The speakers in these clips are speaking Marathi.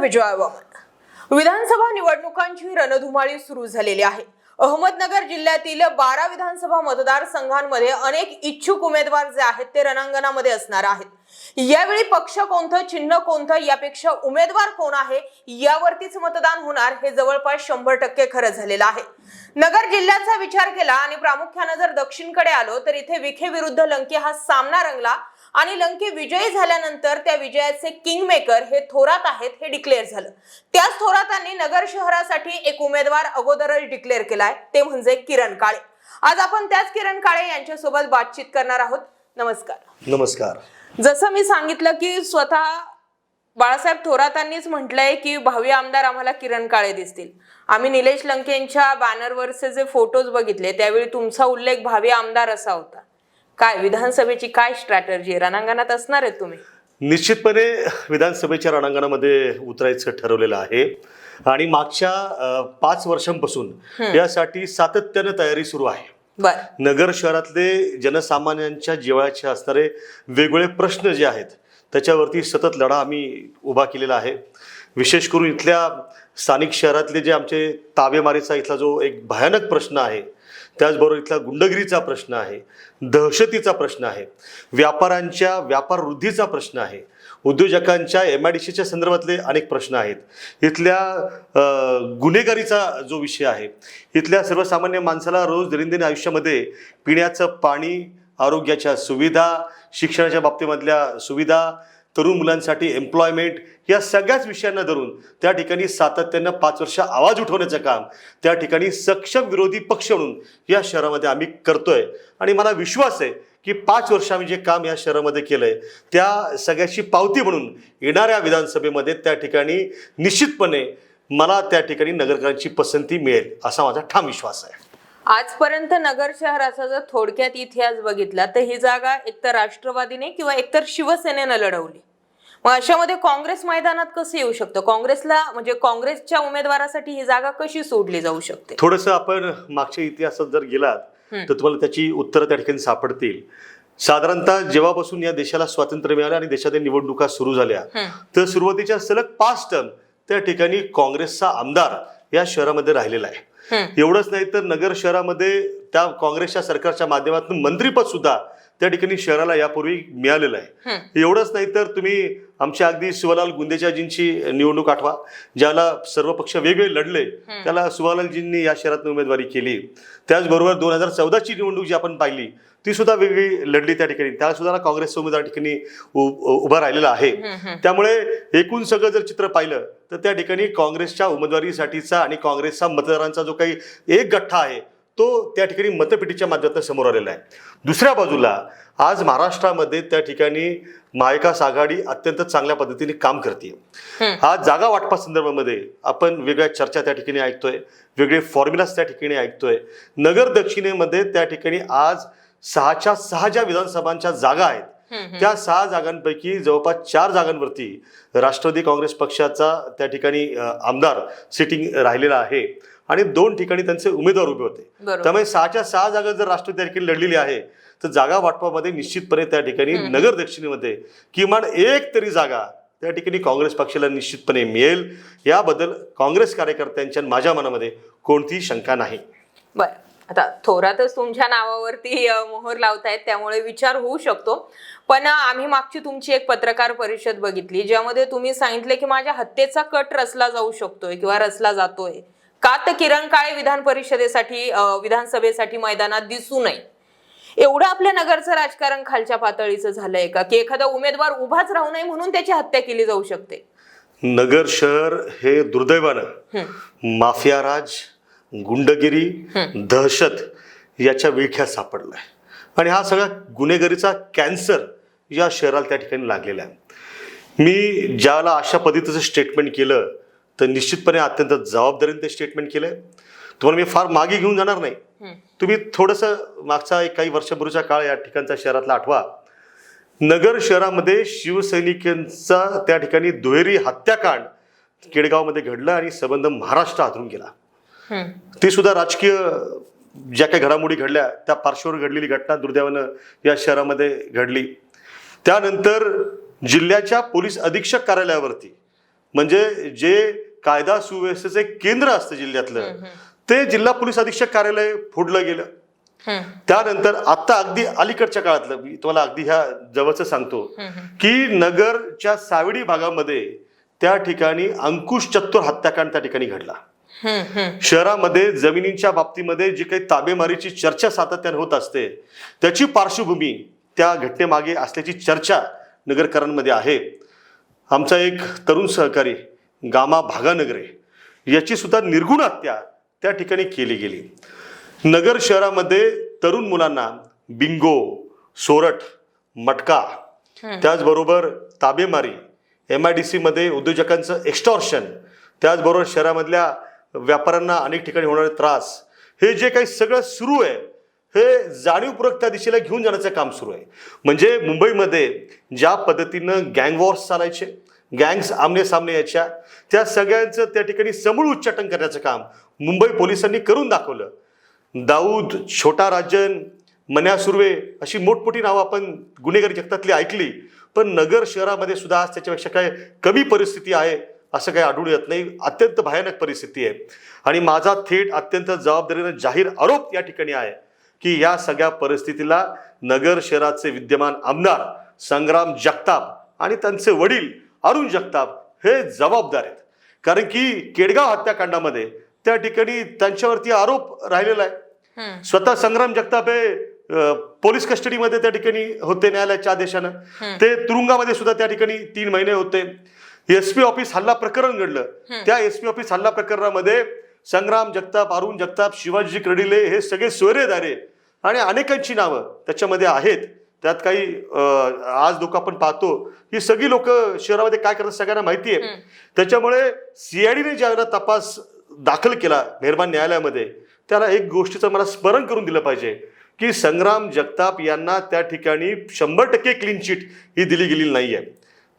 विजयावामन विधानसभा निवडणुकांची रणधुमाळी सुरू झालेली आहे. अहमदनगर जिल्ह्यातील बारा विधानसभा मतदारसंघांमध्ये अनेक इच्छुक उमेदवार जे आहेत ते रणांगणामध्ये असणार आहेत. यावेळी पक्ष कोणतं चिन्ह कोणतं यापेक्षा उमेदवार कोण आहे यावरतीच मतदान होणार हे जवळपास शंभर टक्के खरं झालेलं आहे. नगर जिल्ह्याचा विचार केला आणि प्रामुख्यानं जर दक्षिणकडे आलो तर इथे विखे विरुद्ध लंके हा सामना रंगला. आणि लंके विजयी झाल्यानंतर त्या विजयाचे किंग मेकर हे थोरात आहेत हे डिक्लेअर झालं. त्याच थोरातांनी नगर शहरासाठी एक उमेदवार अगोदरच डिक्लेअर केलाय ते म्हणजे किरण काळे. आज आपण त्याच किरण काळे यांच्यासोबत बातचीत करणार आहोत. नमस्कार. नमस्कार. जसं मी सांगितलं की स्वतः बाळासाहेब थोरातांनीच म्हटलंय की भावी आमदार आम्हाला किरण काळे दिसतील. आम्ही निलेश लंकेंच्या बॅनरवरचे जे फोटोज बघितले त्यावेळी तुमचा उल्लेख भावी आमदार असा होता. काय विधानसभेची काय स्ट्रॅटर्जी रणांगणात असणार आहेत तुम्ही? निश्चितपणे विधानसभेच्या रणांगणामध्ये उतरायचं ठरवलेलं आहे. आणि मागच्या पाच वर्षांपासून यासाठी सातत्यानं तयारी सुरू आहे. नगर शहरातले जनसामान्यांच्या जिव्हाळ्याचे असणारे वेगवेगळे प्रश्न जे आहेत त्याच्यावरती सतत लढा आम्ही उभा केलेला आहे. विशेष करून इथल्या स्थानिक शहरातले जे आमचे ताबेमारीचा इथला जो एक भयानक प्रश्न आहे त्याचबरोबर इथला गुंडगिरीचा प्रश्न आहे दहशतीचा प्रश्न आहे व्यापाऱ्यांच्या व्यापार वृद्धीचा प्रश्न आहे उद्योजकांच्या एम आय डी सीच्या संदर्भातले अनेक प्रश्न आहेत. इथल्या गुन्हेगारीचा जो विषय आहे इथल्या सर्वसामान्य माणसाला रोज दैनंदिन आयुष्यामध्ये पिण्याचं पाणी आरोग्याच्या सुविधा शिक्षणाच्या बाबतीमधल्या सुविधा तरुण मुलांसाठी एम्प्लॉयमेंट या सगळ्याच विषयांना धरून त्या ठिकाणी सातत्यानं पाच वर्ष आवाज उठवण्याचं काम त्या ठिकाणी सक्षम विरोधी पक्ष म्हणून या शहरामध्ये आम्ही करतोय. आणि मला विश्वास आहे की पाच वर्ष आम्ही जे काम या शहरामध्ये केलं आहे त्या सगळ्याची पावती म्हणून येणाऱ्या विधानसभेमध्ये त्या ठिकाणी निश्चितपणे मला त्या ठिकाणी नगरकरांची पसंती मिळेल असा माझा ठाम विश्वास आहे. आजपर्यंत नगर शहराचा जर थोडक्यात इतिहास बघितला तर ही जागा एकतर राष्ट्रवादीने किंवा एकतर शिवसेनेनं लढवली. मग अशामध्ये काँग्रेस मैदानात कसं येऊ शकतं? काँग्रेसला म्हणजे काँग्रेसच्या उमेदवारासाठी ही जागा कशी सोडली जाऊ शकते? थोडस आपण मागच्या इतिहासात जर गेलात तर तुम्हाला त्याची उत्तरं त्या ठिकाणी सापडतील. साधारणतः जेव्हापासून या देशाला स्वातंत्र्य मिळालं आणि देशातील निवडणुका सुरू झाल्या तर सुरुवातीच्या सलग पाच टर्म त्या ठिकाणी काँग्रेसचा आमदार या शहरामध्ये राहिलेला आहे. एवढंच नाही तर नगर शहरामध्ये त्या काँग्रेसच्या सरकारच्या माध्यमातून मंत्रीपद सुद्धा त्या ठिकाणी शहराला यापूर्वी मिळालेलं आहे. एवढंच नाही तर तुम्ही आमच्या अगदी शिवलाल गुंदेजाजींची निवडणूक आठवा ज्याला सर्व पक्ष वेगळे लढले त्याला शिवलालजींनी या शहरात उमेदवारी केली. त्याचबरोबर दोन हजार चौदाची निवडणूक जी आपण पाहिली ती सुद्धा वेगळी लढली त्या ठिकाणी. त्याला सुद्धा काँग्रेसचा उमेदवार ठिकाणी उभा राहिलेला आहे. त्यामुळे एकूण सगळं जर चित्र पाहिलं तर त्या ठिकाणी काँग्रेसच्या उमेदवारीसाठीचा आणि काँग्रेसचा मतदारांचा जो काही एक गठ्ठा आहे तो त्या ठिकाणी मतपेटीच्या माध्यमातून समोर आलेला आहे. दुसऱ्या बाजूला आज महाराष्ट्रामध्ये त्या ठिकाणी महाविकास आघाडी अत्यंत चांगल्या पद्धतीने काम करते आज जागा वाटपा संदर्भामध्ये आपण वेगळ्या चर्चा त्या ठिकाणी ऐकतोय वेगळे फॉर्म्युलाज त्या ठिकाणी ऐकतोय. नगर दक्षिणेमध्ये त्या ठिकाणी आज सहाच्या सहा ज्या विधानसभांच्या जागा आहेत त्या सहा जागांपैकी जवळपास चार जागांवरती राष्ट्रवादी काँग्रेस पक्षाचा त्या ठिकाणी आमदार सिटिंग राहिलेला आहे. आणि दोन ठिकाणी त्यांचे उमेदवार उभे होते. त्यामुळे सहाच्या सहा जागा जर राष्ट्रवादी त्या ठिकाणी लढलेली आहे तर जागा वाटपामध्ये निश्चितपणे त्या ठिकाणी नगर दक्षिणेमध्ये किमान एक तरी जागा त्या ठिकाणी काँग्रेस पक्षाला निश्चितपणे मिळेल. याबद्दल काँग्रेस कार्यकर्त्यांच्या माझ्या मनामध्ये कोणतीही शंका नाही. बर. आता थोरातच तुमच्या नावावरती मोहर लावतायत त्यामुळे विचार होऊ शकतो. पण आम्ही मागची तुमची एक पत्रकार परिषद बघितली ज्यामध्ये तुम्ही सांगितले की माझ्या हत्येचा कट रचला जाऊ शकतोय किंवा रचला जातोय. का तर किरण काळे विधान परिषदेसाठी विधानसभेसाठी मैदानात दिसू नये. एवढं आपल्या नगरचं राजकारण खालच्या पातळीचं झालंय का? की एखादा उमेदवार उभाच राहू नये म्हणून त्याची हत्या केली जाऊ शकते. नगर शहर हे दुर्दैवानं माफिया राज गुंडगिरी दहशत याच्या विळख्यात सापडलाय. आणि हा सगळा गुन्हेगारीचा कॅन्सर या शहराला त्या ठिकाणी लागलेला आहे. मी ज्याला अशा पद्धतीचं स्टेटमेंट केलं तर निश्चितपणे अत्यंत जबाबदारीने ते स्टेटमेंट केलंय. तुम्हाला मी फार मागे घेऊन जाणार नाही. तुम्ही थोडंसं मागचा एक काही वर्षापूर्वीचा काळ या ठिकाणचा शहरातला आठवा. नगर शहरामध्ये शिवसैनिकांचा त्या ठिकाणी दुहेरी हत्याकांड केडगावमध्ये घडलं आणि संबंध महाराष्ट्र हातरून गेला. ती सुद्धा राजकीय ज्या काही घडामोडी घडल्या त्या पार्श्ववर घडलेली घटना दुर्दैवानं या शहरामध्ये घडली. त्यानंतर जिल्ह्याच्या पोलीस अधीक्षक कार्यालयावरती म्हणजे जे कायदा सुव्यवस्थेचे केंद्र असतं जिल्ह्यातलं ते जिल्हा पोलीस अधीक्षक कार्यालय फोडलं गेलं. त्यानंतर आता अगदी अलीकडच्या काळातलं मी तुम्हाला अगदी ह्या जवळचं सांगतो की नगरच्या सावडी भागामध्ये त्या ठिकाणी अंकुश चत्तूर हत्याकांड त्या ठिकाणी घडला. शहरामध्ये जमिनींच्या बाबतीमध्ये जी काही ताबेमारीची चर्चा सातत्याने होत असते त्याची पार्श्वभूमी त्या घटनेमागे असल्याची चर्चा नगरकरांमध्ये आहे. आमचा एक तरुण सहकारी गामा भागानगरे याची सुद्धा निर्गुण हत्या त्या ठिकाणी केली गेली. नगर शहरामध्ये तरुण मुलांना बिंगो सोरठ मटका त्याचबरोबर ताबेमारी एम आय डी सीमध्ये उद्योजकांचं एक्स्टॉर्शन त्याचबरोबर शहरामधल्या व्यापाऱ्यांना अनेक ठिकाणी होणारे त्रास हे जे काही सगळं सुरू आहे हे जाणीवपूर्वक त्या दिशेला घेऊन जाण्याचं काम सुरू आहे. म्हणजे मुंबईमध्ये ज्या पद्धतीनं गँग वॉर्स चालायचे गँग्स आमने सामने यायच्या त्या सगळ्यांचं त्या ठिकाणी समूळ उच्चाटन करण्याचं काम मुंबई पोलिसांनी करून दाखवलं. दाऊद छोटा राजन मन्या सुर्वे अशी मोठमोठी नावं आपण गुन्हेगारी जगतातली ऐकली पण नगर शहरामध्ये सुद्धा आज त्याच्यापेक्षा काय कमी परिस्थिती आहे. असं काही आढळून येत नाही. अत्यंत भयानक परिस्थिती आहे. आणि माझा थेट अत्यंत जबाबदारीनं जाहीर आरोप या ठिकाणी आहे की या सगळ्या परिस्थितीला नगर शहराचे विद्यमान आमदार संग्राम जगताप आणि त्यांचे वडील अरुण जगताप हे जबाबदार आहेत. कारण की केडगाव हत्याकांडामध्ये त्या ठिकाणी त्यांच्यावरती आरोप राहिलेला आहे. स्वतः संग्राम जगताप हे पोलीस कस्टडीमध्ये त्या ठिकाणी होते न्यायालयाच्या आदेशानं. ते तुरुंगामध्ये सुद्धा त्या ठिकाणी तीन महिने होते. एस पी ऑफिस हल्ला प्रकरण घडलं. त्या एस पी ऑफिस हल्ला प्रकरणामध्ये संग्राम जगताप अरुण जगताप शिवाजी क्रडिले हे सगळे सोयरेदारे आणि अनेकांची नावं त्याच्यामध्ये आहेत. त्यात काही आज लोक आपण पाहतो ही सगळी लोक शहरामध्ये काय करतात सगळ्यांना माहिती आहे त्याच्यामुळे सीआयडीने ज्यावेळेला तपास दाखल केला मेहरबान न्यायालयामध्ये त्याला एक गोष्टीचं मला स्मरण करून दिलं पाहिजे की संग्राम जगताप यांना त्या ठिकाणी शंभर टक्के क्लीन चिट ही दिली गेलेली नाही आहे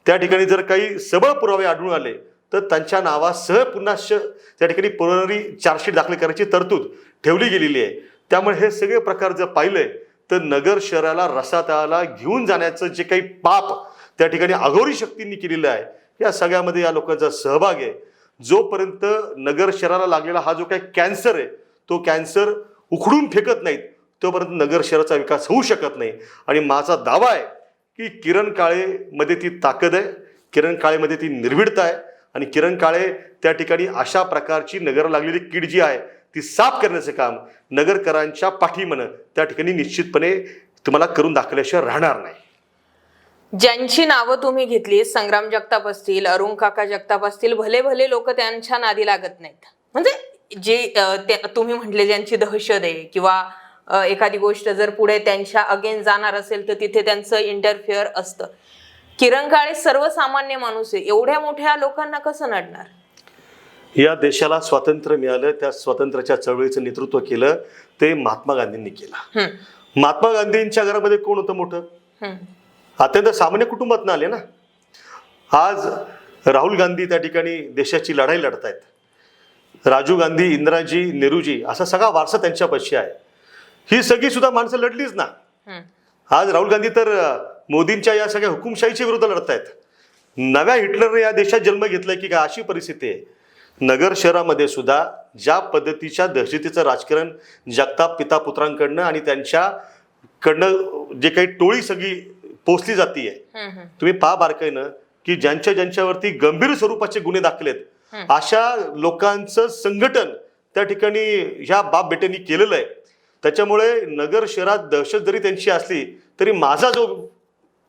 त्या ठिकाणी जर काही सबळ पुरावे आढळून आले तर त्यांच्या नावासह पुन्हा श त्या ठिकाणी पुरवणारी चार्जशीट दाखल करायची तरतूद ठेवली गेलेली आहे. त्यामुळे हे सगळे प्रकार जर पाहिले तर नगर शहराला रसातळाला घेऊन जाण्याचं जे काही पाप त्या ठिकाणी अघोरी शक्तींनी केलेलं आहे या सगळ्यामध्ये या लोकांचा सहभाग आहे. जोपर्यंत नगर शहराला लागलेला हा जो काही कॅन्सर आहे तो कॅन्सर उखडून फेकत नाहीत तोपर्यंत नगर शहराचा विकास होऊ शकत नाही. आणि माझा दावा आहे की किरण काळेमध्ये ती ताकद आहे किरण काळेमध्ये ती निर्भीडता आहे आणि किरण काळे त्या ठिकाणी अशा प्रकारची नगर लागलेली कीड जी आहे ती साफ करण्याचं काम नगरकरांच्या पाठीमानं त्या ठिकाणी निश्चितपणे तुम्हाला करून दाखवल्याशिवाय राहणार नाही. ज्यांची नावं तुम्ही घेतली संग्राम जगताप असतील अरुण काका जगताप असतील भले भले लोक त्यांच्या नादी लागत नाहीत. म्हणजे जे तुम्ही म्हटले ज्यांची दहशत आहे किंवा एखादी गोष्ट जर पुढे त्यांच्या अगेन जाणार असेल तर तिथे त्यांचं इंटरफिअर असतं. किरण काळे सर्वसामान्य माणूस आहे. एवढ्या मोठ्या लोकांना कसं नडणार? या देशाला स्वातंत्र्य मिळालं त्या स्वातंत्र्याच्या चळवळीचं नेतृत्व केलं ते महात्मा गांधींनी केलं. महात्मा गांधींच्या घरामध्ये कोण होतं मोठं? अत्यंत सामान्य कुटुंबातनं आले ना? आज राहुल गांधी त्या ठिकाणी देशाची लढाई लढतायत. राजीव गांधी इंदिराजी नेहरूजी असा सगळा वारसा त्यांच्यापाशी आहे. ही सगळी सुद्धा माणसं लढलीच ना. आज राहुल गांधी तर मोदींच्या या सगळ्या हुकुमशाहीच्या विरुद्ध लढतायत. नव्या हिटलरने या देशात जन्म घेतलाय की काय अशी परिस्थिती आहे. नगर शहरामध्ये सुद्धा ज्या पद्धतीच्या दहशतीचं राजकारण जगताप पिता पुत्रांकडनं आणि त्यांच्याकडनं जे काही टोळी सगळी पोचली जातीये. तुम्ही पहा बारकाईनं की ज्यांच्या ज्यांच्यावरती गंभीर स्वरूपाचे गुन्हे दाखलेत अशा लोकांचं संघटन त्या ठिकाणी ह्या बाप बेट्यांनी केलेलं आहे. त्याच्यामुळे नगर शहरात दहशत जरी त्यांची असली तरी माझा जो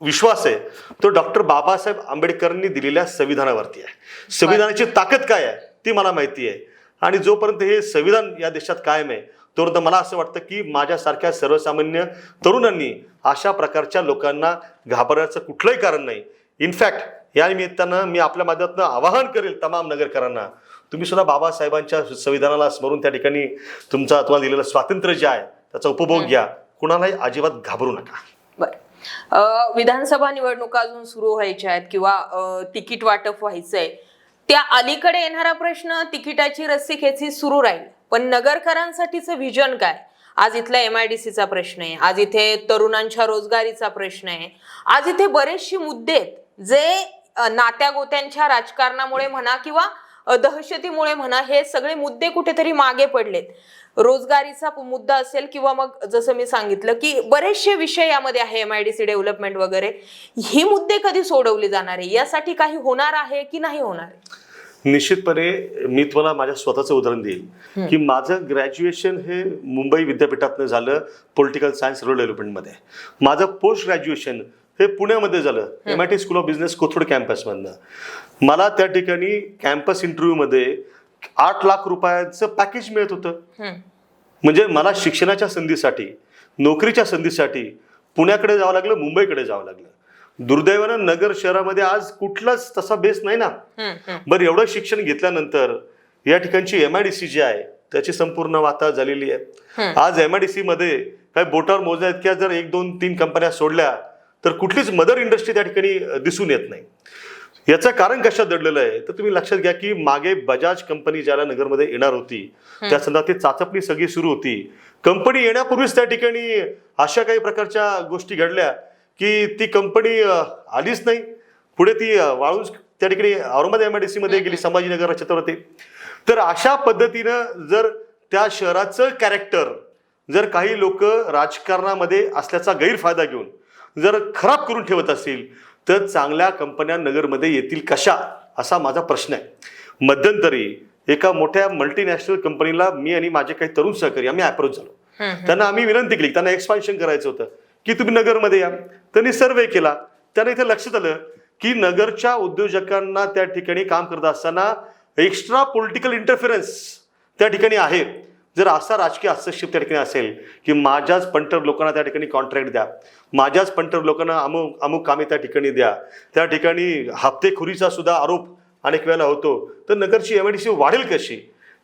विश्वास आहे तो डॉक्टर बाबासाहेब आंबेडकरांनी दिलेल्या संविधानावरती आहे. संविधानाची ताकद काय आहे ती मला माहिती आहे. आणि जोपर्यंत हे संविधान या देशात कायम आहे तोपर्यंत मला असं वाटतं की माझ्यासारख्या सर्वसामान्य तरुणांनी अशा प्रकारच्या लोकांना घाबरण्याचं कुठलंही कारण नाही. इनफॅक्ट या निमित्तानं मी आपल्या माध्यमातून आवाहन करेल तमाम नगरकरांना तुम्ही सुद्धा बाबासाहेबांच्या संविधानाला स्मरून त्या ठिकाणी तुमचा तुम्हाला दिलेलं स्वातंत्र्य जे आहे त्याचा उपभोग घ्या. कुणालाही अजिबात घाबरू नका. बर. विधानसभा निवडणुका अजून सुरू व्हायच्या आहेत किंवा तिकीट वाटप व्हायचंय. त्या अलीकडे येणारा प्रश्न तिकिटाची रस्सी खेची सुरू राहील. पण नगरकरांसाठीचं व्हिजन काय? आज इथला एम आय डी सीचा प्रश्न आहे. आज इथे तरुणांच्या रोजगारीचा प्रश्न आहे. आज इथे बरेचसे मुद्दे आहेत. जे नात्या गोत्यांच्या राजकारणामुळे म्हणा किंवा दहशतीमुळे म्हणा हे सगळे मुद्दे कुठेतरी मागे पडलेत. रोजगारीचा मुद्दा असेल किंवा मग जसं मी सांगितलं की बरेचसे विषय यामध्ये आहे M I D C development वगैरे. ही मुद्दे कधी सोडवले जाणार आहे? यासाठी काही होणार आहे की नाही होणार आहे? निश्चितपणे मी तुम्हाला माझ्या स्वतःचं उदाहरण देईल की माझं ग्रॅज्युएशन हे मुंबई विद्यापीठातनं झालं पॉलिटिकल सायन्स रूरल डेव्हलपमेंटमध्ये. माझं पोस्ट ग्रॅज्युएशन हे पुण्यामध्ये झालं. M I T school of business Kothrud कॅम्पसमधनं. मला त्या ठिकाणी कॅम्पस इंटरव्ह्यूमध्ये आठ लाख रुपयाचं पॅकेज मिळत होतं. म्हणजे मला शिक्षणाच्या संधीसाठी नोकरीच्या संधीसाठी पुण्याकडे जावं लागलं मुंबईकडे जावं लागलं. दुर्दैवानं नगर शहरामध्ये आज कुठलाच तसा बेस नाही ना. बरं एवढं शिक्षण घेतल्यानंतर या ठिकाणची एम आय डी सी जी आहे त्याची संपूर्ण वाता झालेली आहे. आज एम आय डी सी मध्ये काय बोटावर मोजण्या इतक्या जर एक दोन तीन कंपन्या सोडल्या तर कुठलीच मदर इंडस्ट्री त्या ठिकाणी दिसून येत नाही. याचं कारण कशात दडलेलं आहे? तर तुम्ही लक्षात घ्या की मागे बजाज कंपनी ज्याला नगरमध्ये येणार होती त्या संदर्भात ती चाचपणी सगळी सुरू होती. कंपनी येण्यापूर्वीच त्या ठिकाणी अशा काही प्रकारच्या गोष्टी घडल्या की ती कंपनी आलीच नाही. पुढे ती वाळून त्या ठिकाणी Aurangabad M I D C मध्ये गेली संभाजीनगर छत्रपती तर अशा पद्धतीनं जर त्या शहराचं कॅरेक्टर जर काही लोक राजकारणामध्ये असल्याचा गैरफायदा घेऊन जर खराब करून ठेवत असतील तर चांगल्या कंपन्या नगरमध्ये येतील कशा? असा माझा प्रश्न आहे. मध्यंतरी एका मोठ्या मल्टीनॅशनल कंपनीला मी आणि माझे काही तरुण सहकारी आम्ही अप्रोच झालो. त्यांना आम्ही विनंती केली त्यांना एक्सपान्शन करायचं होतं की तुम्ही नगरमध्ये या. त्यांनी सर्वे केला. त्यांना इथे लक्षात आलं की नगरच्या उद्योजकांना त्या ठिकाणी काम करत असताना एक्स्ट्रा पॉलिटिकल इंटरफिरन्स त्या ठिकाणी आहे. जर असा राजकीय हस्तक्षेप त्या ठिकाणी असेल की माझ्याच पंटर लोकांना त्या ठिकाणी कॉन्ट्रॅक्ट द्या माझ्याच पंटर लोकांना अमुक अमुक कामे त्या ठिकाणी द्या त्या ठिकाणी हप्तेखोरीचा सुद्धा आरोप अनेक वेळेला होतो तर नगरची एम वाढेल कशी?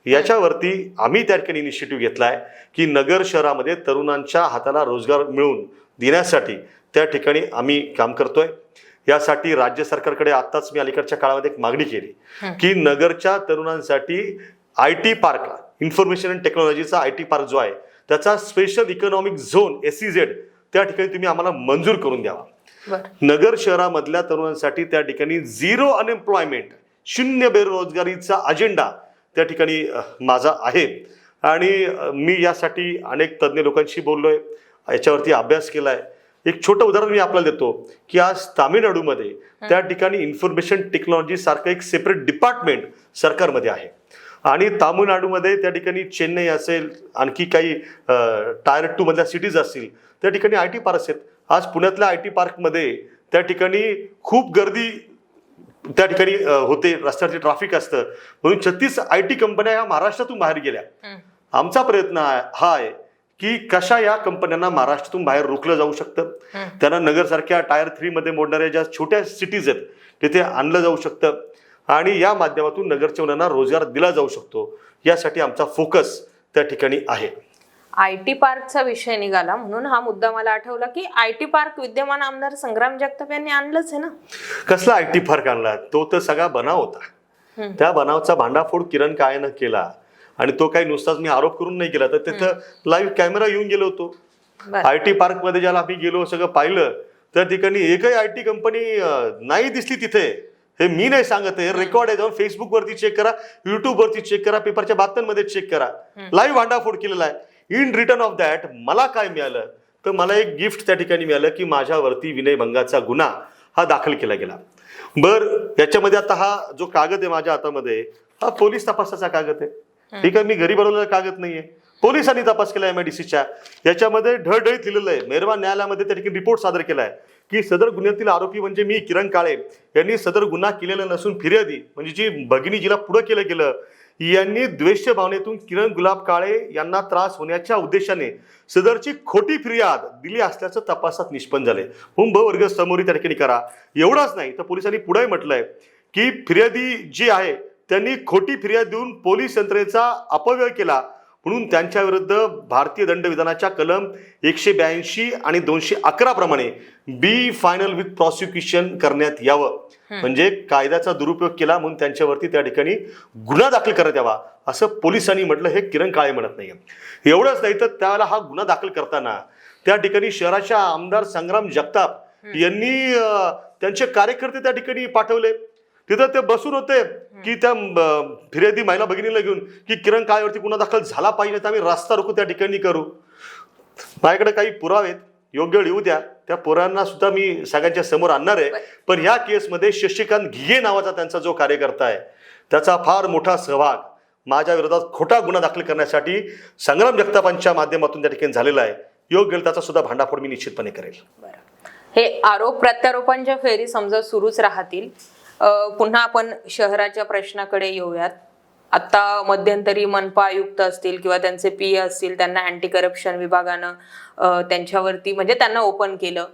याच्यावरती आम्ही त्या ठिकाणी इनिशिएटिव्ह घेतलाय की नगर शहरामध्ये तरुणांच्या हाताला रोजगार मिळवून देण्यासाठी त्या ठिकाणी आम्ही काम करतोय. यासाठी राज्य सरकारकडे आत्ताच मी अलीकडच्या काळामध्ये एक मागणी केली की नगरच्या तरुणांसाठी I T park information and टेक्नॉलॉजीचा आय टी पार्क जो आहे त्याचा स्पेशल इकॉनॉमिक झोन एस त्या ठिकाणी तुम्ही आम्हाला मंजूर करून द्यावा. नगर शहरामधल्या तरुणांसाठी त्या ठिकाणी झिरो अनएम्प्लॉयमेंट शून्य बेरोजगारीचा अजेंडा त्या ठिकाणी माझा आहे. आणि मी यासाठी अनेक तज्ज्ञ लोकांशी बोललोय याच्यावरती अभ्यास केलाय. एक छोटं उदाहरण मी आपल्याला देतो की आज तामिळनाडूमध्ये त्या ठिकाणी इन्फॉर्मेशन टेक्नॉलॉजी सारखं एक सेपरेट डिपार्टमेंट सरकारमध्ये आहे. आणि तामिळनाडूमध्ये त्या ठिकाणी चेन्नई असेल आणखी काही टायर टू मधल्या सिटीज असतील त्या ठिकाणी आय टी पार्क्स आहेत. आज पुण्यातल्या आय टी पार्कमध्ये त्या ठिकाणी खूप गर्दी त्या ठिकाणी होते. रस्त्यावरती ट्रॅफिक असतं. म्हणून छत्तीस आय टी कंपन्या ह्या महाराष्ट्रातून बाहेर गेल्या. आमचा प्रयत्न आहे- हा आहे की कशा या कंपन्यांना महाराष्ट्रातून बाहेर रोखलं जाऊ शकतं. त्यांना नगरसारख्या टायर थ्री मध्ये मोडणाऱ्या ज्या छोट्या सिटीज आहेत तिथे आणलं जाऊ शकतं. आणि या माध्यमातून नगरच्या मुलांना रोजगार दिला जाऊ शकतो. यासाठी आमचा फोकस त्या ठिकाणी आहे. आय टी पार्कचा विषय निघाला. म्हणून हा मुद्दा मला आठवला की आय टी पार्क विद्यमान आमदार संग्राम जगताप यांनी आणलंच आहे ना? कसला आय टी पार्क आणला? तो तर सगळा बनाव होता. त्या बनावचा भांडाफोड किरण काळेनं केला? आणि तो काही नुसताच मी आरोप करून नाही केला. तर तिथं लाईव्ह कॅमेरा येऊन गेलो होतो. आय टी पार्कमध्ये ज्याला आम्ही गेलो सगळं पाहिलं त्या ठिकाणी एकही आय टी कंपनी नाही दिसली तिथे. हे मी नाही सांगत आहे. रेकॉर्ड आहे. जाऊन फेसबुक वरती चेक करा. युट्यूब वरती चेक करा. पेपरच्या बातम्यांमध्ये चेक करा. लाईव्ह भांडाफोड केलेला आहे. इन रिटर्न ऑफ दॅट मला काय मिळालं? तर मला एक गिफ्ट त्या ठिकाणी मिळालं की माझ्यावरती विनयभंगाचा गुन्हा हा दाखल केला गेला. बर याच्यामध्ये आता हा जो कागद आहे माझ्या हातामध्ये हा पोलीस तपासाचा कागद आहे. ठीक आहे मी घरी बनवलेला कागद नाहीये. पोलिसांनी तपास केला एमआयडीसीच्या याच्यामध्ये ढळढळीत लिहिलेलं आहे. मेहरबान न्यायालयामध्ये त्या ठिकाणी रिपोर्ट सादर केलाय की सदर गुन्ह्यातील आरोपी म्हणजे मी किरण काळे. यांनी सदर गुन्हा केलेला नसून फिर्यादी म्हणजे जी भगिनी जिला पुढं केलं गेलं यांनी द्वेष भावनेतून किरण गुलाब काळे यांना त्रास होण्याच्या उद्देशाने सदरची खोटी फिर्याद दिली असल्याचं तपासात निष्पन्न झाले म्हणून वर्ग समोर त्या ठिकाणी करा. एवढाच नाही तर पोलिसांनी पुढे म्हटलंय की फिर्यादी जी आहे त्यांनी खोटी फिर्याद देऊन पोलीस यंत्रणेचा अपव्यय केला. म्हणून त्यांच्या विरुद्ध भारतीय दंडविधानाच्या कलम एकशे ब्याऐंशी आणि दोनशे अकरा प्रमाणे बी फायनल विथ प्रॉसिक्युशन करण्यात यावं. म्हणजे कायद्याचा दुरुपयोग केला म्हणून त्यांच्यावरती त्या ठिकाणी गुन्हा दाखल करण्यात यावा असं पोलिसांनी म्हटलं हे किरण काळे म्हणत नाहीये. एवढंच नाही तर त्यावेळेला हा गुन्हा दाखल करताना त्या ठिकाणी शहराच्या आमदार संग्राम जगताप यांनी त्यांचे कार्यकर्ते त्या ठिकाणी पाठवले. तिथं ते बसून होते. की त्या फिर्यादी महिला भगिनीला घेऊन की किरण काळेवरती गुन्हा दाखल झाला पाहिजे तर आम्ही रास्ता रोको त्या ठिकाणी करू. माझ्याकडे काही पुरावे आहेत. योग्य वेळ येऊ द्या. त्या पुराव्यांना सुद्धा मी सगळ्यांच्या समोर आणणार आहे. पण ह्या केसमध्ये शशिकांत घिये नावाचा त्यांचा जो कार्यकर्ता आहे त्याचा फार मोठा सहभाग माझ्या विरोधात खोटा गुन्हा दाखल करण्यासाठी संग्राम जगतापांच्या माध्यमातून त्या ठिकाणी झालेला आहे. योग्य त्याचा सुद्धा भांडाफोड मी निश्चितपणे करेल. हे आरोप प्रत्यारोपांच्या फेरी समजा सुरूच राहतील. पुन्हा आपण शहराच्या प्रश्नाकडे येऊयात. आता मध्यंतरी मनपा आयुक्त असतील किंवा त्यांचे पी असतील त्यांना अँटी करप्शन विभागानं त्यांच्यावरती म्हणजे त्यांना ओपन केलं.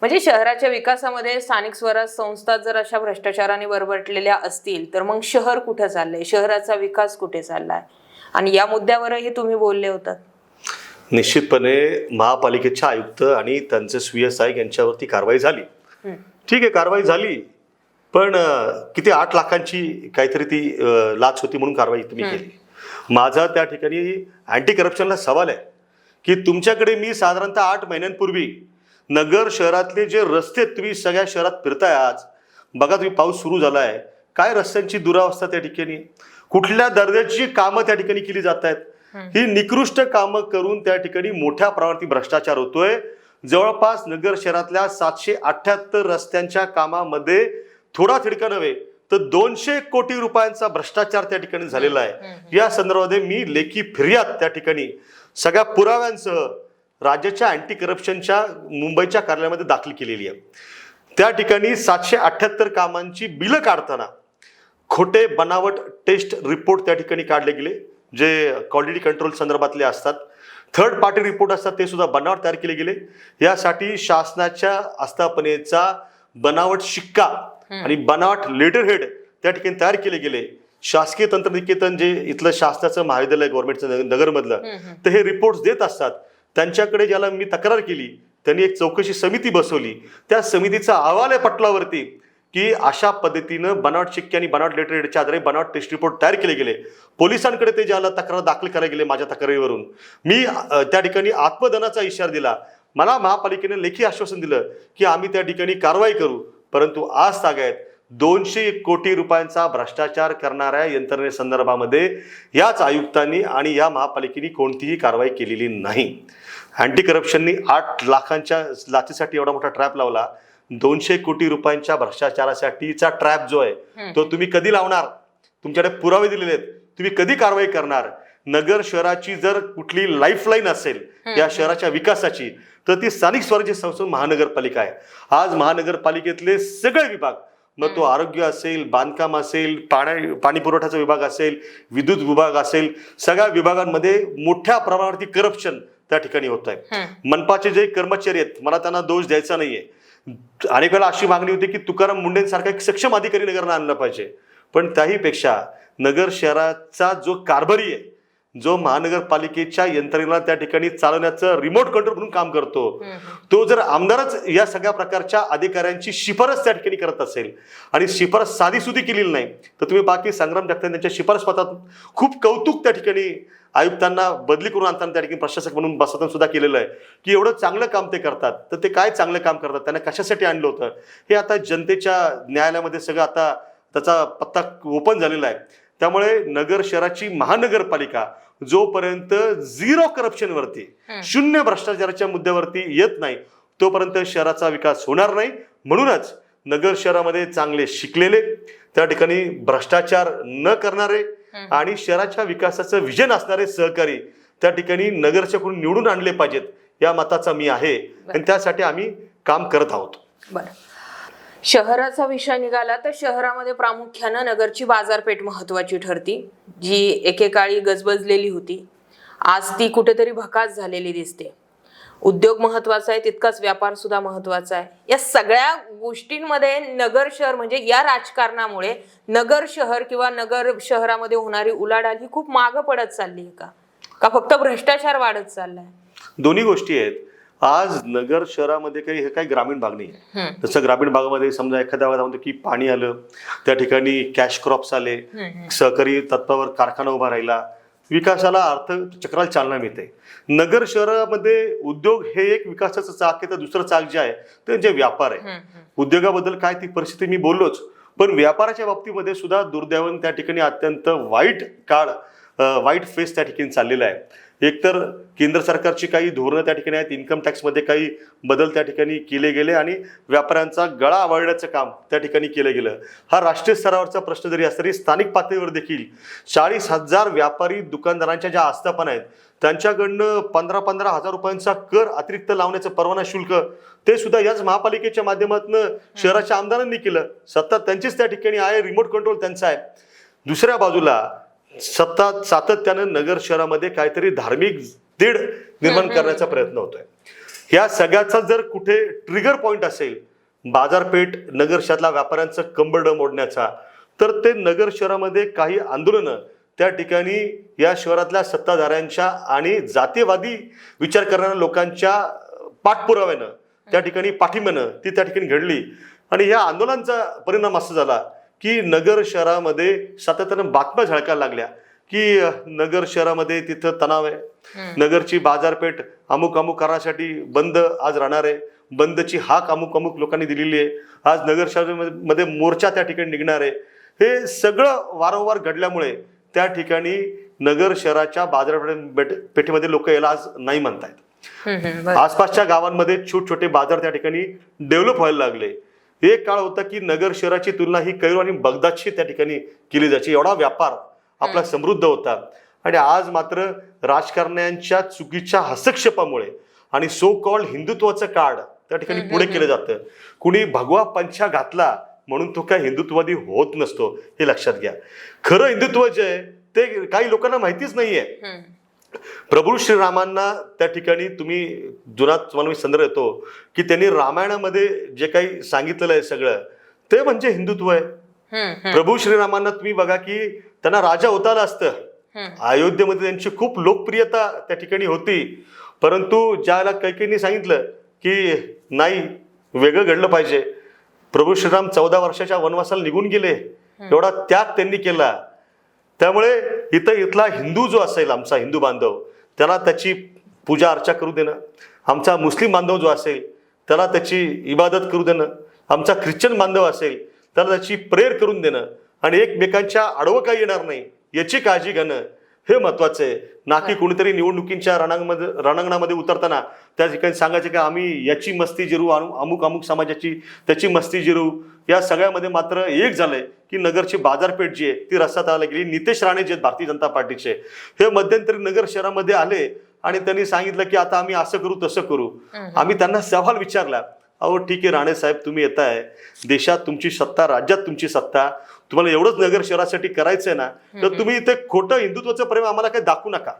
म्हणजे शहराच्या विकासामध्ये स्थानिक स्वराज संस्था जर अशा भ्रष्टाचाराने बरबटलेल्या असतील तर मग शहर कुठं चाललंय? शहराचा विकास कुठे चाललाय? आणि या मुद्द्यावरही तुम्ही बोलले होतात. निश्चितपणे महापालिकेच्या आयुक्त आणि त्यांचे स्वीय सहाय्यक यांच्यावरती कारवाई झाली. ठीक आहे कारवाई झाली. पण किती आठ लाखांची काहीतरी ती लाच होती म्हणून कारवाई तुम्ही केली. माझा त्या ठिकाणी अँटी करप्शनला सवाल आहे की तुमच्याकडे मी साधारणतः आठ महिन्यांपूर्वी नगर शहरातले जे रस्ते तुम्ही सगळ्या शहरात फिरताय आज. बघा तुम्ही पाऊस सुरू झाला आहे काय रस्त्यांची दुरावस्था त्या ठिकाणी? कुठल्या दर्जाची कामं त्या ठिकाणी केली जात आहेत ही निकृष्ट कामं करून त्या ठिकाणी मोठ्या प्रमाणात भ्रष्टाचार होतोय. जवळपास नगर शहरातल्या सातशे अठ्याहत्तर रस्त्यांच्या कामामध्ये थोडा थिडका नव्हे तर दोनशे कोटी रुपयांचा भ्रष्टाचार त्या ठिकाणी झालेला आहे. या संदर्भामध्ये मी लेखी फिर्याद त्या ठिकाणी सगळ्या पुराव्यांसह राज्याच्या अँटी करप्शनच्या मुंबईच्या कार्यालयामध्ये दाखल केलेली आहे. त्या ठिकाणी सातशे अठ्याहत्तर कामांची बिलं काढताना खोटे बनावट टेस्ट रिपोर्ट त्या ठिकाणी काढले गेले जे क्वालिटी कंट्रोल संदर्भातले असतात. थर्ड पार्टी रिपोर्ट असतात ते सुद्धा बनावट तयार केले गेले. यासाठी शासनाच्या आस्थापनेचा बनावट शिक्का आणि बनावट लेटर हेड त्या ठिकाणी तयार केले गेले. शासकीय तंत्रनिकेतन जे इथलं शासनाचं महाविद्यालय गव्हर्नमेंटचं नगरमधलं तर हे रिपोर्ट्स देत असतात. त्यांच्याकडे ज्याला मी तक्रार केली त्यांनी एक चौकशी समिती बसवली. त्या समितीचा अहवाल आहे पटलावरती की अशा पद्धतीनं बनावट शिक्के आणि बनावट लेटर हेडच्या आधारे बनावट टेस्ट रिपोर्ट तयार केले गेले. पोलिसांकडे ते ज्याला तक्रार दाखल करायला गेले माझ्या तक्रारीवरून. मी त्या ठिकाणी आत्मदनाचा इशारा दिला. मला महापालिकेने लेखी आश्वासन दिलं की आम्ही त्या ठिकाणी कारवाई करू. परंतु आज तागायत दोनशे कोटी रुपयांचा भ्रष्टाचार करणाऱ्या यंत्रणेसंदर्भामध्ये याच आयुक्तांनी आणि या महापालिकेने कोणतीही कारवाई केलेली नाही. अँटी करप्शननी आठ लाखांच्या लाचेसाठी एवढा मोठा ट्रॅप लावला. दोनशे कोटी रुपयांच्या भ्रष्टाचारासाठीचा ट्रॅप जो आहे तो तुम्ही कधी लावणार? तुमच्याकडे पुरावे दिलेले आहेत. तुम्ही कधी कारवाई करणार? नगर शहराची जर कुठली लाईफलाईन असेल या शहराच्या विकासाची तर ती स्थानिक स्वराज्य संस्था महानगरपालिका आहे. आज महानगरपालिकेतले सगळे विभाग मग तो आरोग्य असेल बांधकाम असेल पाण्या पाणी पुरवठ्याचा विभाग असेल विद्युत विभाग असेल सगळ्या विभागांमध्ये मोठ्या प्रमाणावरती करप्शन त्या ठिकाणी होत आहे. मनपाचे जे कर्मचारी आहेत मला त्यांना दोष द्यायचा नाहीये. अनेक वेळा अशी मागणी होती की तुकाराम मुंडेंसारखा एक सक्षम अधिकारी नगरला आणला पाहिजे. पण त्याही पेक्षा नगर शहराचा जो कारभारी आहे जो महानगरपालिकेच्या यंत्रणेला त्या ठिकाणी चालवण्याचं रिमोट कंट्रोल म्हणून काम करतो तो जर आमदारच या सगळ्या प्रकारच्या अधिकाऱ्यांची शिफारस त्या ठिकाणी करत असेल आणि शिफारस साधीसुधी केलेली नाही तर तुम्ही बाकी संग्राम जगताप त्यांच्या शिफारस पत्रात खूप कौतुक त्या ठिकाणी आयुक्तांना बदली करून आणताना त्या ठिकाणी प्रशासक म्हणून बसताना सुद्धा केलेलं आहे की एवढं चांगलं काम ते करतात. तर ते काय चांगलं काम करतात? त्यांना कशासाठी आणलं होतं? हे आता जनतेच्या न्यायालयामध्ये सगळं आता त्याचा पत्ता ओपन झालेला आहे. त्यामुळे नगर शहराची महानगरपालिका जोपर्यंत झिरो करप्शनवरती शून्य भ्रष्टाचाराच्या मुद्द्यावरती येत नाही तोपर्यंत शहराचा विकास होणार नाही. म्हणूनच नगर शहरामध्ये चांगले शिकलेले त्या ठिकाणी भ्रष्टाचार न करणारे आणि शहराच्या विकासाचं विजन असणारे सहकारी त्या ठिकाणी नगरच्याकडून निवडून आणले पाहिजेत या मताचा मी आहे. आणि त्यासाठी आम्ही काम करत आहोत. बरं. शहराचा विषय निघाला तर शहरामध्ये प्रामुख्यानं नगरची बाजारपेठ महत्वाची ठरती. जी एकेकाळी गजबजलेली होती. आज ती कुठेतरी भकास झालेली दिसते. उद्योग महत्त्वाचा आहे तितकाच व्यापार सुद्धा महत्त्वाचा आहे. या सगळ्या गोष्टींमध्ये नगर शहर म्हणजे या राजकारणामुळे नगर शहर किंवा नगर शहरामध्ये होणारी उलाढाल ही खूप मागं पडत चालली आहे का? का फक्त भ्रष्टाचार वाढत चाललाय? दोन्ही गोष्टी आहेत. आज नगर शहरामध्ये काही हे काही ग्रामीण भाग नाही आहे. जसं ग्रामीण भागामध्ये समजा एखाद्या भागामध्ये की पाणी आलं त्या ठिकाणी कॅश क्रॉप्स आले सहकारी तत्वावर कारखाना उभा राहिला विकासाला अर्थ चक्राला चालना मिळते. नगर शहरामध्ये उद्योग हे एक विकासाचं चाक आहे तर दुसरं चाक जे आहे ते जे व्यापार आहे. उद्योगाबद्दल काय ती परिस्थिती मी बोललोच पण व्यापाराच्या बाबतीमध्ये सुद्धा दुर्दैवाने त्या ठिकाणी अत्यंत वाईट काळ वाईट फेस त्या ठिकाणी चाललेला आहे. एकतर केंद्र सरकारची काही धोरणं त्या ठिकाणी आहेत इन्कम टॅक्समध्ये काही बदल त्या ठिकाणी केले गेले आणि व्यापाऱ्यांचा गळा आवळण्याचं काम त्या ठिकाणी केलं गेलं. हा राष्ट्रीय स्तरावरचा प्रश्न जरी असला तरी स्थानिक पातळीवर देखील चाळीस हजार व्यापारी दुकानदारांच्या ज्या आस्थापना आहेत त्यांच्याकडनं पंधरा पंधरा हजार रुपयांचा कर अतिरिक्त लावण्याचं परवाना शुल्क ते सुद्धा याच महापालिकेच्या माध्यमातून शहराच्या आमदारांनी केलं. सत्ता त्यांचीच त्या ठिकाणी आहे रिमोट कंट्रोल त्यांचा आहे. दुसऱ्या बाजूला सत्ता सातत्यानं नगर शहरामध्ये काहीतरी धार्मिक दीड निर्माण करण्याचा प्रयत्न होतोय. ह्या सगळ्याचा जर कुठे ट्रिगर पॉइंट असेल बाजारपेठ नगर शहरातल्या व्यापाऱ्यांचं कंबरड मोडण्याचा तर ते नगर शहरामध्ये काही आंदोलनं त्या ठिकाणी या शहरातल्या सत्ताधाऱ्यांच्या आणि जातीयवादी विचार करणाऱ्या लोकांच्या पाठपुराव्यानं त्या ठिकाणी पाठिंब्यानं ती त्या ठिकाणी घडली. आणि या आंदोलनाचा परिणाम असा झाला की नगर शहरामध्ये सातत्यानं बातम्या झळकायला लागल्या. की नगर शहरामध्ये तिथं तणाव आहे. नगरची बाजारपेठ अमुक अमुक करण्यासाठी बंद आज राहणार आहे. बंदची हाक अमुक अमुक लोकांनी दिलेली आहे. आज नगर शहरामध्ये मोर्चा त्या ठिकाणी निघणार आहे. हे सगळं वारंवार घडल्यामुळे त्या ठिकाणी नगर शहराच्या बाजारपेठ पेठेमध्ये लोक याला आज नाही म्हणतायत. आसपासच्या गावांमध्ये छोट छोटे बाजार त्या ठिकाणी डेव्हलप व्हायला लागले. एक काळ होता की नगर शहराची तुलना ही कैरो आणि बगदादशी त्या ठिकाणी केली जायची. एवढा व्यापार आपला समृद्ध होता. आणि आज मात्र राजकारण्यांच्या चुकीच्या हस्तक्षेपामुळे आणि सो कॉल्ड हिंदुत्वाचं कार्ड त्या ठिकाणी पुढे केलं जातं. कुणी भगवा पंछा घातला म्हणून तो काय हिंदुत्ववादी होत नसतो हे लक्षात घ्या. खरं हिंदुत्व जे आहे ते काही लोकांना माहितीच नाहीये. प्रभू श्रीरामांना त्या ठिकाणी तुम्ही जुना तुम्हाला मी संदर्भ येतो की त्यांनी रामायणामध्ये जे काही सांगितलेलं आहे सगळं ते म्हणजे हिंदुत्व आहे. प्रभू श्रीरामांना तुम्ही बघा की त्यांना राजा होता असतं. अयोध्येमध्ये त्यांची खूप लोकप्रियता त्या ठिकाणी होती. परंतु ज्याला कैकेंनी सांगितलं की नाही वेगळं घडलं पाहिजे. प्रभू श्रीराम चौदा वर्षाच्या वनवासाला निघून गेले. एवढा त्याग त्यांनी केला. त्यामुळे इथं इथला हिंदू जो असेल आमचा हिंदू बांधव त्याला त्याची पूजा अर्चा करू देणं. आमचा मुस्लिम बांधव जो असेल त्याला त्याची इबादत करू देणं. आमचा ख्रिश्चन बांधव असेल त्याला त्याची प्रेयर करून देणं. आणि एकमेकांच्या आडवं काही येणार नाही याची काळजी घेणं हे महत्वाचं आहे. ना की कोणीतरी निवडणुकींच्या रणांगमध्ये रणांगणामध्ये उतरताना त्या ठिकाणी सांगायचं की आम्ही याची मस्ती जिरू अमुक अमुक समाजाची त्याची मस्ती जिरू. या सगळ्यामध्ये मात्र एक झालंय की नगरची बाजारपेठ जी आहे ती रस्त्यात आला गेली. नितेश राणे जे भारतीय जनता पार्टीचे. हे मध्यंतरी नगर शहरामध्ये आले आणि त्यांनी सांगितलं की आता आम्ही असं करू तसं करू. आम्ही त्यांना सवाल विचारला अहो ठीक आहे राणे साहेब तुम्ही येताय. देशात तुमची सत्ता राज्यात तुमची सत्ता. तुम्हाला एवढंच नगर शहरासाठी करायचंय ना तर तुम्ही इथे खोटं हिंदुत्वाचं प्रेम आम्हाला काही दाखवू नका.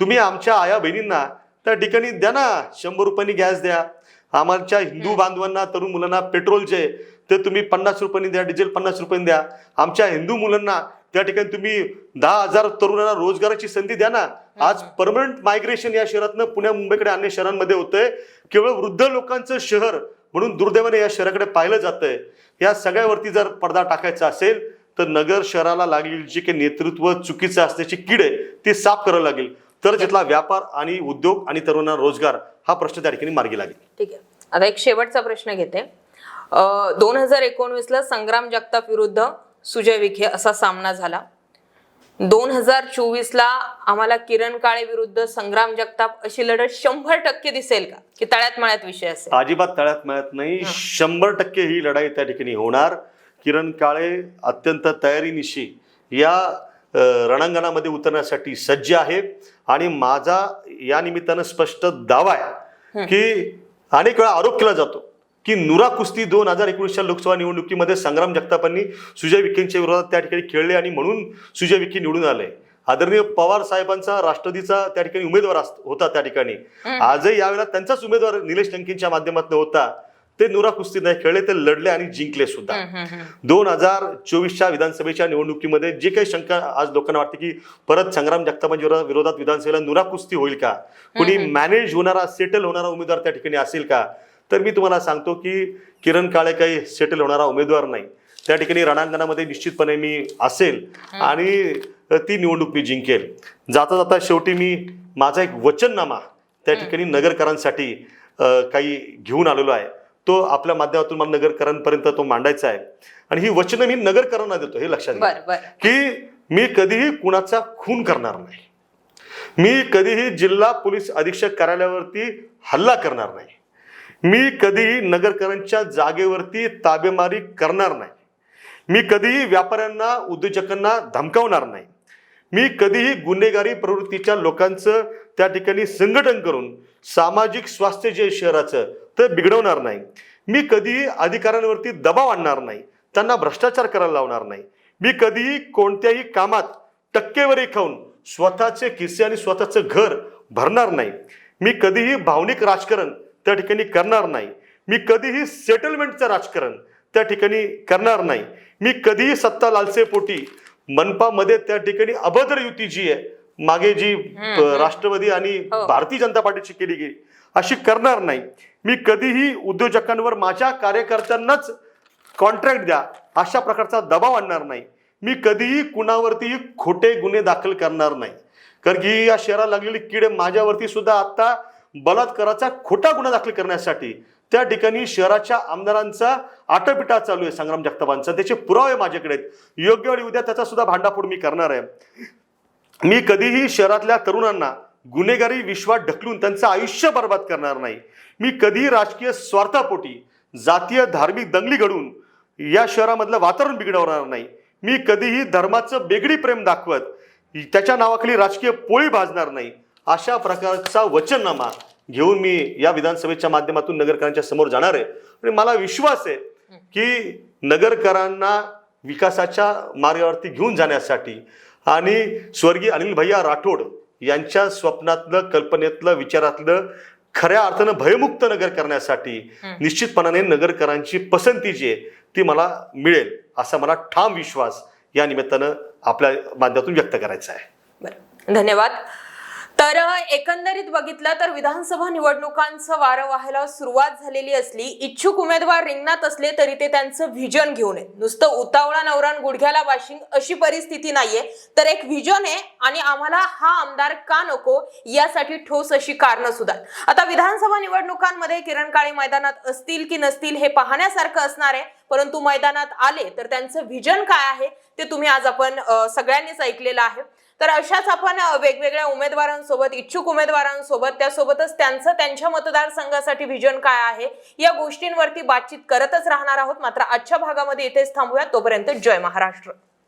तुम्ही आमच्या आया बहिणींना त्या ठिकाणी द्या ना शंभर रुपयांनी गॅस द्या. आमच्या हिंदू बांधवांना तरुण मुलांना पेट्रोल जे ते तुम्ही पन्नास रुपयांनी द्या डिझेल पन्नास रुपयांनी द्या. आमच्या हिंदू मुलांना त्या ठिकाणी तुम्ही दहा हजार तरुणांना रोजगाराची संधी द्या ना. आज परमनंट मायग्रेशन या शहरातनं पुण्या मुंबईकडे अन्य शहरांमध्ये होतंय. केवळ वृद्ध लोकांचं शहर म्हणून दुर्दैवाने या शहराकडे पाहिलं जातंय. या सगळ्यावरती जर पडदा टाकायचा असेल तर नगर शहराला लागलेली जी काही नेतृत्व चुकीचं असण्याची कीड आहे ती साफ करावं लागेल. तर तिथला व्यापार आणि उद्योग आणि तरुणांना रोजगार हा प्रश्न त्या ठिकाणी मार्गी लागेल. ठीक आहे. आता एक शेवटचा प्रश्न घेते. दोन हजार एकोणवीस ला संग्राम जगताप विरुद्ध सुजय विखे असा सामना झाला. दोन हजार चोवीस ला आम्हाला किरण काळे विरुद्ध संग्राम जगताप अशी लढत शंभर टक्के दिसेल का? की तळ्यात मळ्यात विषय असेल? अजिबात तळ्यात मिळत नाही. शंभर टक्के ही लढाई त्या ठिकाणी होणार. किरण काळे अत्यंत तयारीनिशी या रणांगणामध्ये उतरण्यासाठी सज्ज आहे. आणि माझा या निमित्तानं स्पष्ट दावा आहे की अनेक वेळा आरोप केला जातो. की नुरा कुस्ती दोन हजार एकोणीसच्या लोकसभा निवडणुकीमध्ये संग्राम जगतापांनी सुजय विखेंच्या विरोधात त्या ठिकाणी खेळले आणि म्हणून सुजय विखे निवडून आले. आदरणीय पवार साहेबांचा राष्ट्रवादीचा त्या ठिकाणी उमेदवार होता त्या ठिकाणी. आजही यावेळेला त्यांचाच उमेदवार निलेश लंकेंच्या माध्यमातून होता. ते नुरा कुस्ती नाही खेळले ते लढले आणि जिंकले सुद्धा. दोन हजार चोवीसच्या विधानसभेच्या निवडणुकीमध्ये जे काही शंका आज लोकांना वाटते की परत संग्राम जगतापांच्या विरोधात- विरोधात विधानसभेला नुरा कुस्ती होईल का? कुणी मॅनेज होणारा सेटल होणारा उमेदवार त्या ठिकाणी असेल का? तर मी तुम्हाला सांगतो की किरण काळे काही सेटल होणारा उमेदवार नाही. त्या ठिकाणी रणांगणामध्ये निश्चितपणे मी असेल आणि ती निवडणूक मी जिंकेल. जाता जाता शेवटी मी माझा एक वचननामा त्या ठिकाणी नगरकरांसाठी काही घेऊन आलेलो आहे. तो आपल्या माध्यमातून मला नगरकरांपर्यंत तो मांडायचा आहे. आणि ही वचनं मी नगरकरांना देतो हे लक्षात घ्या. की मी कधीही कुणाचा खून करणार नाही. मी कधीही जिल्हा पोलीस अधीक्षक कार्यालयावरती हल्ला करणार नाही. मी कधीही नगरकरांच्या जागेवरती ताबेमारी करणार नाही. मी कधीही व्यापाऱ्यांना उद्योजकांना धमकावणार नाही. मी कधीही गुन्हेगारी प्रवृत्तीच्या लोकांचं त्या ठिकाणी संघटन करून सामाजिक स्वास्थ्य जे शहराचं ते बिघडवणार नाही. मी कधीही अधिकाऱ्यांवरती दबाव आणणार नाही. त्यांना भ्रष्टाचार करायला लावणार नाही. मी कधीही कोणत्याही कामात टक्केवारी खाऊन स्वतःचे किस्से आणि स्वतःचं घर भरणार नाही. मी कधीही भावनिक राजकारण त्या ठिकाणी करणार नाही. मी कधीही सेटलमेंटचं राजकारण त्या ठिकाणी करणार नाही. मी कधीही सत्ता लालसेपोटी मनपामध्ये त्या ठिकाणी अभद्र युती जी आहे मागे जी राष्ट्रवादी आणि हो. भारतीय जनता पार्टीची केली गेली अशी करणार नाही. मी कधीही उद्योजकांवर माझ्या कार्यकर्त्यांनाच कॉन्ट्रॅक्ट द्या अशा प्रकारचा दबाव आणणार नाही. मी कधीही कुणावरतीही खोटे गुन्हे दाखल करणार नाही. कारण की या शहराला लागलेली कीड माझ्यावरती सुद्धा आता बलात्काराचा खोटा गुन्हा दाखल करण्यासाठी त्या ठिकाणी शहराच्या आमदारांचा आटपिटा चालू आहे संग्राम जगतापांचा. त्याचे पुरावे माझ्याकडे आहेत. योग्य वेळी उद्या त्याचा सुद्धा भांडाफोड मी करणार आहे. मी कधीही शहरातल्या तरुणांना गुन्हेगारी विश्वात ढकलून त्यांचं आयुष्य बर्बाद करणार नाही. मी कधीही राजकीय स्वार्थापोटी जातीय धार्मिक दंगली घडून या शहरामधलं वातावरण बिघडवणार नाही. मी कधीही धर्माचं बेगडी प्रेम दाखवत त्याच्या नावाखाली राजकीय पोळी भाजणार नाही. अशा प्रकारचा वचननामा घेऊन मी या विधानसभेच्या माध्यमातून नगरकरांच्या समोर जाणार आहे. आणि मला विश्वास आहे की नगरकरांना विकासाच्या मार्गावरती घेऊन जाण्यासाठी आणि स्वर्गीय अनिल भैया राठोड यांच्या स्वप्नातलं कल्पनेतलं विचारातलं खऱ्या अर्थानं भयमुक्त नगर करण्यासाठी निश्चितपणाने नगरकरांची पसंती जी आहे ती मला मिळेल असा मला ठाम विश्वास या निमित्तानं आपल्या माध्यमातून व्यक्त करायचा आहे. धन्यवाद. तर एकंदरीत बघितलं तर विधानसभा निवडणुकांचं वारं व्हायला सुरुवात झालेली असली इच्छुक उमेदवार रिंगणात असले तरी ते त्यांचं व्हिजन घेऊन येत. नुसतं उतावळा नवरान गुडघ्याला वाशिंग अशी परिस्थिती नाहीये. तर एक व्हिजन आहे आणि आम्हाला हा आमदार का नको यासाठी ठोस अशी कारणं सुद्धा आहेत. आता विधानसभा निवडणुकांमध्ये किरण काळे मैदानात असतील की नसतील हे पाहण्यासारखं असणार आहे. परंतु मैदानात आले तर त्यांचं व्हिजन काय आहे ते तुम्ही आज आपण सगळ्यांनीच ऐकलेलं आहे. तर अशाच आपण वेगवेगळ्या उमेदवारांसोबत इच्छुक उमेदवारांसोबत त्यासोबतच त्यांचं त्यांच्या मतदारसंघासाठी व्हिजन काय आहे या गोष्टींवरती बातचीत करतच राहणार आहोत. मात्र आजच्या भागामध्ये इथेच थांबूया. तोपर्यंत जय महाराष्ट्र.